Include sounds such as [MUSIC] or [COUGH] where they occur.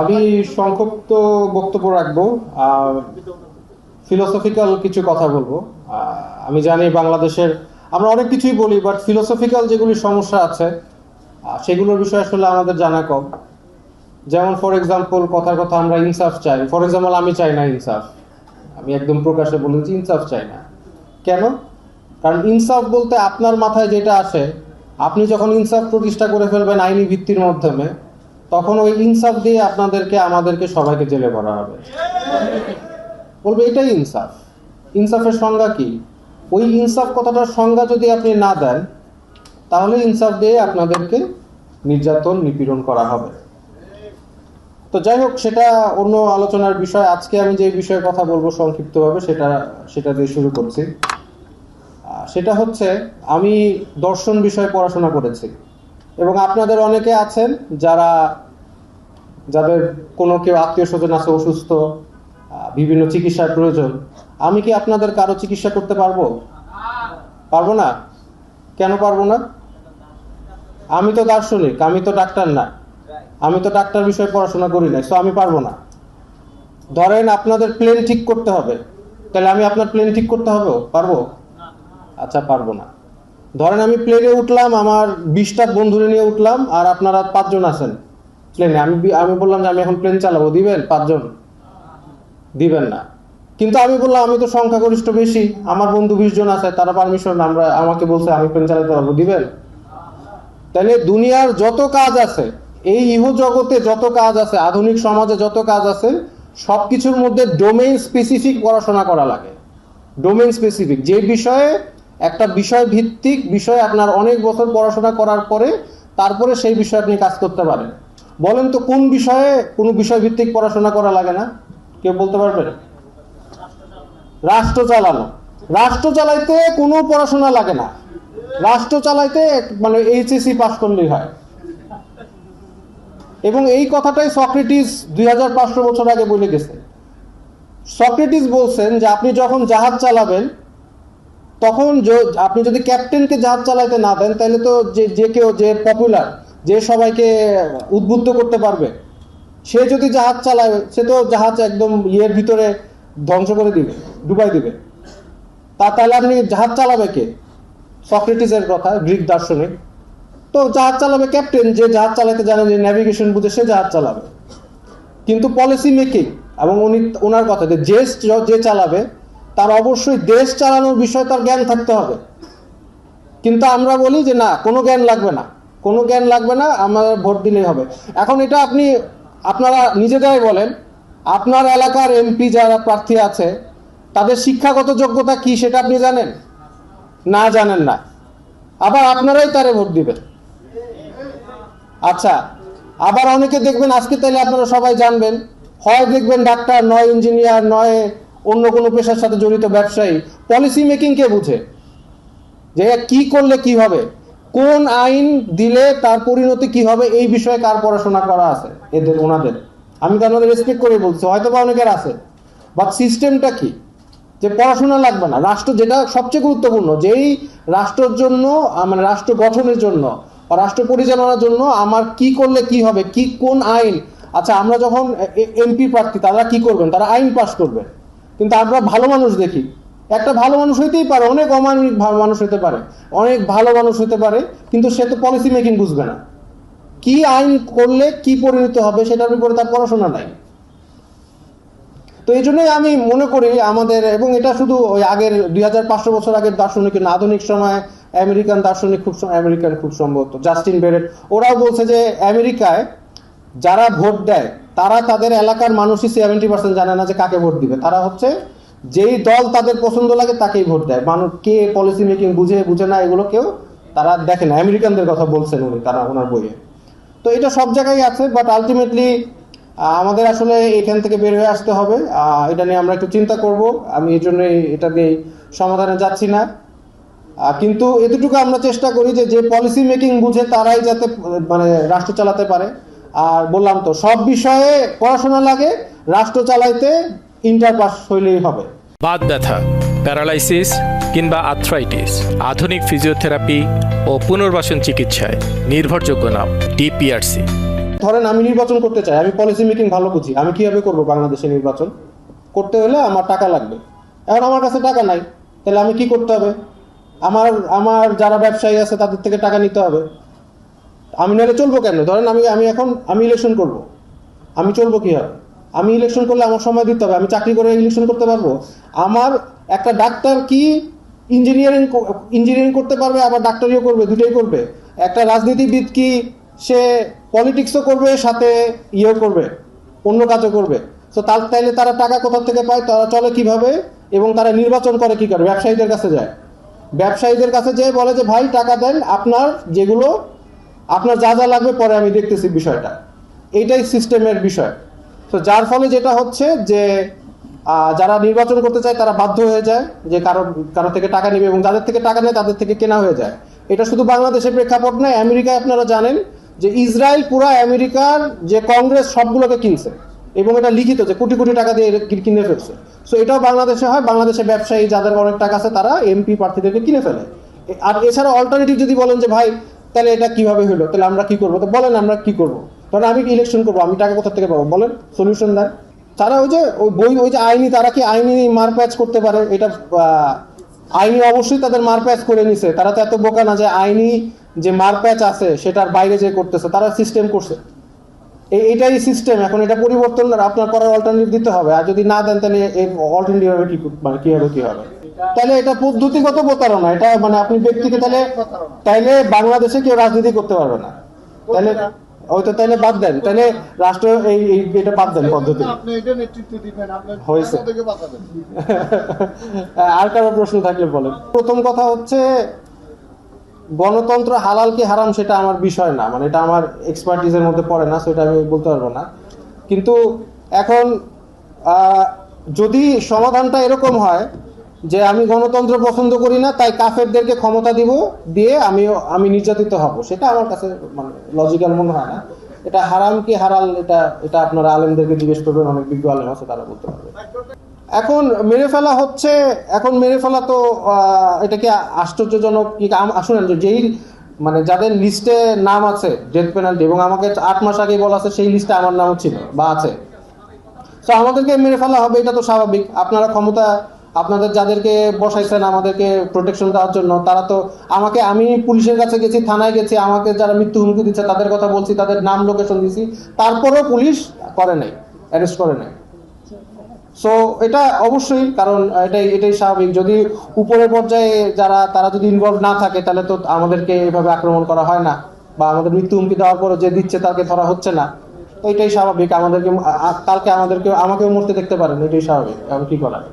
আমি সংক্ষিপ্ত বক্তব্য রাখব ফিলোসফিক্যাল কিছু কথা বলব। আমি জানি বাংলাদেশের, আমরা অনেক কিছুই বলি বাট ফিলোসফিক্যাল যেগুলি সমস্যা আছে সেগুলোর বিষয়ে আসলে আমাদের জানা কম। যেমন ফর এক্সাম্পল কথার কথা আমরা ইনসাফ চাই। ফর এক্সাম্পল আমি চাই না ইনসাফ আমি একদম প্রকাশে বলেছি ইনসাফ চাই না। কেন? কারণ ইনসাফ বলতে আপনার মাথায় যেটা আসে, আপনি যখন ইনসাফ প্রতিষ্ঠা করে ফেলবেন আইনি ভিত্তির মাধ্যমে তখন ওই ইনসাফ দিয়ে আপনাদেরকে, আমাদেরকে সবাইকে জেলে ভরা হবে। বলবে, এটাই ইনসাফ। ইনসাফের সংজ্ঞা কি? ওই ইনসাফ কথাটার সংজ্ঞা যদি আপনি না দেন, তাহলে ইনসাফ দিয়ে আপনাদেরকে নির্যাতন, নিপীড়ন করা হবে। তো যাই হোক, সেটা অন্য আলোচনার বিষয়। আজকে আমি যে বিষয়ে কথা বলব সংক্ষিপ্তভাবে, সেটা সেটা দিয়ে শুরু করছি। সেটা হচ্ছে, আমি দর্শন বিষয়ে পড়াশোনা করেছি। এবং আপনাদের অনেকে আছেন যারা যাদের কোনো কেউ আত্মীয় স্বজন আছে, অসুস্থ বিভিন্ন চিকিৎসার প্রয়োজন, আমি কি আপনাদের কারও চিকিৎসা করতে পারব? পারব না? কেন পারব না? আমি তো দার্শনিক, আমি তো ডাক্তার না। আমি তো ডাক্তার বিষয়ে পড়াশোনা করি নাই সো আমি পারব না। ধরেন আপনাদের প্লেন ঠিক করতে হবে, তাহলে আমি আপনার প্লেন ঠিক করতে হবে, পারব? আচ্ছা পারব না। ধরেন আমি প্লেনে উঠলাম, আমার বিশটা বন্ধুরে নিয়ে উঠলাম, আর আপনারা পাঁচজন আছেন। প্লেনে আমি আমি বললাম যে আমি এখন প্লেন চালাবো, দিবেন পাঁচজন? দিবেন না। কিন্তু আমি বললাম, আমি তো সংখ্যাগরিষ্ঠ বেশি, আমার বন্ধু বিশ জন আছে, তারা পারমিশন আমরা, আমাকে বলছে আমি প্লেন চালাতে পারব, দিবেন? তাহলে দুনিয়ার যত কাজ আছে, এই ইহ জগতে যত কাজ আছে, আধুনিক সমাজে যত কাজ আছে সব কিছুর মধ্যে ডোমেইন স্পেসিফিক পড়াশোনা করা লাগে। ডোমেইন স্পেসিফিক যে বিষয়ে, একটা বিষয় ভিত্তিক বিষয় আপনার অনেক বছর পড়াশোনা করার পরে, তারপরে সেই বিষয়ে আপনি কাজ করতে পারেন। বলেন তো কোন বিষয়ে কোনো বিষয় ভিত্তিক পড়াশোনা করা লাগে না? কেউ বলতে পারবেন রাষ্ট্র চালানো। রাষ্ট্র চালাইতে কোনো পড়াশোনা লাগে না। রাষ্ট্র চালাইতে মানে এইচএসসি পাস করলেই হয়। এবং এই কথাটাই সক্রেটিস দুই হাজার পাঁচশো বছর আগে বলে গেছে সক্রেটিস বলছেন যে আপনি যখন জাহাজ চালাবেন, তখন আপনি যদি ক্যাপ্টেনকে জাহাজ চালাইতে না দেন, তাহলে তো যে যে কেউ যে পপুলার যে সবাইকে উদ্বুদ্ধ করতে পারবে। সে যদি জাহাজ চালায়, সে তো জাহাজ একদম ইয়ের ভিতরে ধ্বংস করে দিবে, ডুবাই দিবে। তা তাহলে আপনি জাহাজ চালাবে কে? সক্রেটিসের কথা, গ্রিক দার্শনিক। তো জাহাজ চালাবে ক্যাপ্টেন, যে জাহাজ চালাতে জানে যে ন্যাভিগেশন বুঝে সে জাহাজ চালাবে। কিন্তু পলিসি মেকিং এবং উনি, ওনার কথা যে দেশ যে চালাবে, তার অবশ্যই দেশ চালানোর বিষয়ে তার জ্ঞান থাকতে হবে। কিন্তু আমরা বলি যে না, কোনো জ্ঞান লাগবে না। কোনো জ্ঞান লাগবে না আমাদের ভোট দিলেই হবে। এখন এটা আপনি, আপনারা নিজেরাই বলেন, আপনার এলাকার এমপি যারা প্রার্থী আছে, তাদের শিক্ষাগত যোগ্যতা কি সেটা আপনি জানেন? না জানেন না। আবার আপনারাই তারে ভোট দিবেন। আচ্ছা আবার অনেকে দেখবেন, আজকে তাহলে আপনারা সবাই জানবেন, হয় দেখবেন ডাক্তার, নয় ইঞ্জিনিয়ার, নয় অন্য কোনো পেশার সাথে জড়িত ব্যবসায়ী পলিসি মেকিং কে বুঝে? যে কি করলে কি হবে? কোন আইন দিলে তার পরিণতি কি হবে? এই বিষয়ে কার পড়াশোনা করা আছে? এদের, ওনাদের। আমি তো আপনাদের রেসপেক্ট করে বলছি, হয়তো বা অনেকের আছে। বাট সিস্টেমটা কি? যে পড়াশোনা লাগবে না। রাষ্ট্র যেটা সবচেয়ে গুরুত্বপূর্ণ, যেই রাষ্ট্রের জন্য মানে রাষ্ট্র গঠনের জন্য রাষ্ট্র পরিচালনার জন্য আমার কি করলে কি হবে? কি, কোন আইন? আচ্ছা আমরা যখন এমপি প্রার্থী, তারা কি করবেন? তারা আইন পাশ করবেন কিন্তু আমরা ভালো মানুষ দেখি। একটা ভালো মানুষ হইতেই পারে, অনেক অমানবিক মানুষ হতে পারে, অনেক ভালো মানুষ হতে পারে, কিন্তু সে তো পলিসি মেকিং বুঝবে না। কি আইন করলে কি পরিণত হবে সেটার উপরে তার পড়াশোনা নাই। তো এই জন্যই আমি মনে করি আমাদের, এবং এটা শুধু ওই আগের দুই হাজার পাঁচশো বছর আগের দার্শনিক না আধুনিক সময় আমেরিকান দার্শনিক খুব আমেরিকার খুব সম্ভবত, জাস্টিন বেরেট, ওরাও বলছে যে আমেরিকায় যারা ভোট দেয়, তারা তাদের এলাকার মানুষই সেভেন্টি পার্সেন্ট জানে না যে কাকে ভোট দিবে। তারা হচ্ছে যেই দল তাদের পছন্দ লাগে তাকেই ভোট দেয়। মানুষ কে পলিসি মেকিং বুঝে বুঝে না এগুলো কেউ তারা দেখে না। আমেরিকানদের কথা বলছেন উনি, তারা ওনার বইয়ে। তো এটা সব জায়গায় আছে বাট আলটিমেটলি আমাদের আসলে এখান থেকে বের হয়ে আসতে হবে। এটা নিয়ে আমরা একটু চিন্তা করব। আমি এই জন্যই এটা নিয়ে সমাধানে যাচ্ছি না। কিন্তু এতটুকু আমরা চেষ্টা করি যে যে পলিসি মেকিং বুঝে তারাই যাতে মানে রাষ্ট্র চালাতে পারে। আর বললাম তো, সব বিষয়ে পড়াশোনা লাগে, রাষ্ট্র চালাইতে ইন্টার পাস হইলেই হবে। বাত ব্যথা প্যারালাইসিস কিংবা আর্থ্রাইটিস আধুনিক ফিজিওথেরাপি ও পুনর্বাসন চিকিৎসায় নির্ভরযোগ্য নাম ডিপিআরসি। ধরেন আমি নির্বাচন করতে চাই আমি পলিসি মেকিং ভালো বুঝি আমি কীভাবে করব বাংলাদেশে নির্বাচন? করতে হলে আমার টাকা লাগবে। এখন আমার কাছে টাকা নাই তাহলে আমি কি করতে হবে? আমার আমার যারা ব্যবসায়ী আছে তাদের থেকে টাকা নিতে হবে। আমি নাহলে চলবো কেন ধরেন আমি আমি এখন আমি ইলেকশন করব। আমি চলবো কীভাবে? আমি ইলেকশন করলে আমার সময় দিতে হবে, আমি চাকরি করে ইলেকশন করতে পারব। আমার একটা ডাক্তার কি ইঞ্জিনিয়ারিং ইঞ্জিনিয়ারিং করতে পারবে, আবার ডাক্তারিও করবে, দুটোই করবে। একটা রাজনীতিবিদ কি সে পলিটিক্সও করবে, সাথে ইয়েও করবে, অন্য কাজও করবে। তো তার তাইলে তারা টাকা কোথা থেকে পায়, তারা চলে কীভাবে, এবং তারা নির্বাচন করে কি করে, ব্যবসায়ীদের কাছে যায়। ব্যবসায়ীদের কাছে যেয়ে বলে যে, ভাই, টাকা দেন, আপনার যেগুলো, আপনার যা যা লাগবে, পরে আমি দেখতেছি বিষয়টা। এইটাই সিস্টেমের বিষয়। তো যার ফলে যেটা হচ্ছে যে যারা নির্বাচন করতে চায়, তারা বাধ্য হয়ে যায় যে কারও কারও থেকে টাকা নেবে এবং যাদের থেকে টাকা নেয়, তাদের থেকে কেনা হয়ে যায়। এটা শুধু বাংলাদেশের প্রেক্ষাপট নয়, আমেরিকায় আপনারা জানেন যে ইসরায়েল পুরো আমেরিকার যে কংগ্রেস, সবগুলোকে কিনছে এবং এটা লিখিত যে কোটি কোটি টাকা দিয়ে কিনে ফেলছে। সো এটাও বাংলাদেশে হয় বাংলাদেশে ব্যবসায়ী যাদের অনেক টাকা আছে, তারা এমপি প্রার্থীদেরকে কিনে ফেলে। আর এছাড়া অল্টারনেটিভ যদি বলেন যে, ভাই, তাহলে এটা কীভাবে হলো? তাহলে আমরা কি করব? তো বলেন আমরা কি করব? কারণ আমি কি ইলেকশন করব? আমি টাকা কোথা থেকে পাবো? বলেন সলিউশন দেন। তারা ওই যে, ওই বই, ওই যে আইনি, তারা কি আইনি মারপ্যাচ করতে পারে? এটা আইনি অবশ্যই তাদের মারপ্যাচ করে নিছে। তারা তো এত বোকা না যে আইনি যে মারপ্যাচ আছে, সেটার বাইরে যে করতেছে, তারা সিস্টেম করছে। এই এটাই সিস্টেম এখন এটা পরিবর্তন, আপনার করার অল্টারনেটিভ দিতে হবে। আর যদি না দেন, তাহলে এই অল্টারনেটিভ হবে কি মানে কি হবে কি হবে? তাহলে এটা পদ্ধতিগত প্রতারণা। এটা মানে আপনি ব্যক্তিকে তাহলে তাইলে বাংলাদেশে কেউ রাজনীতি করতে পারবে না। তাহলে ওই তো তাহলে বাদ দেন তাহলে রাষ্ট্র এই এটা বাদ দেন পদ্ধতি। হয়েছে। [LAUGHS] আর কারও প্রশ্ন থাকলে বলেন। প্রথম কথা হচ্ছে গণতন্ত্র হালাল কি হারাম সেটা আমার বিষয় না মানে এটা আমার এক্সপার্টিসের মধ্যে পড়ে না সেটা আমি বলতে পারব না। কিন্তু এখন আহ, যদি সমাধানটা এরকম হয় যে আমি গণতন্ত্র পছন্দ করি না, তাই কাফেরদেরকে ক্ষমতা দিব দিয়ে আমি আমি নির্যাতিত হব। সেটা আমার কাছে মানে লজিক্যাল মনে হয় না। এটা হারাম কি হারাল, এটা এটা আপনারা আলেমদেরকে জিজ্ঞেস করবেন, অনেক বিজ্ঞ আলেম আছে, তারা বলতে পারবে। এখন মেরে ফেলা হচ্ছে, এখন মেরে ফেলা তো এটা কি আশ্চর্যজনক? কি শুনেন যেই মানে যাদের লিস্টে নাম আছে ডেথ পেনাল্টি এবং আমাকে আট মাস আগে বলা আছে, সেই লিস্টে আমার নামও ছিল বা আছে। তো আমাদেরকে মেরে ফেলা হবে, এটা তো স্বাভাবিক। আপনারা ক্ষমতা আপনাদের যাদেরকে বসাইছেন, আমাদেরকে প্রোটেকশন দেওয়ার জন্য, তারা তো আমাকে, আমি পুলিশের কাছে গেছি, থানায় গেছি, আমাকে যারা মৃত্যু হুমকি দিচ্ছে, তাদের কথা বলছি, তাদের নাম লোকেশন দিছি, তারপরেও পুলিশ করে নাই অ্যারেস্ট করে নাই। সো এটা অবশ্যই, কারণ এটাই এটাই স্বাভাবিক, যদি উপরের পর্যায়ে যারা, তারা যদি ইনভলভ না থাকে, তাহলে তো আমাদেরকে এভাবে আক্রমণ করা হয় না, বা আমাদের মৃত্যু হুমকি দেওয়ার পরে যে দিচ্ছে, তাকে ধরা হচ্ছে না। তো এটাই স্বাভাবিক, আমাদেরকে কালকে আমাদেরকে, আমাকেও মরতে দেখতে পারেন, এটাই স্বাভাবিক এখন কি করার?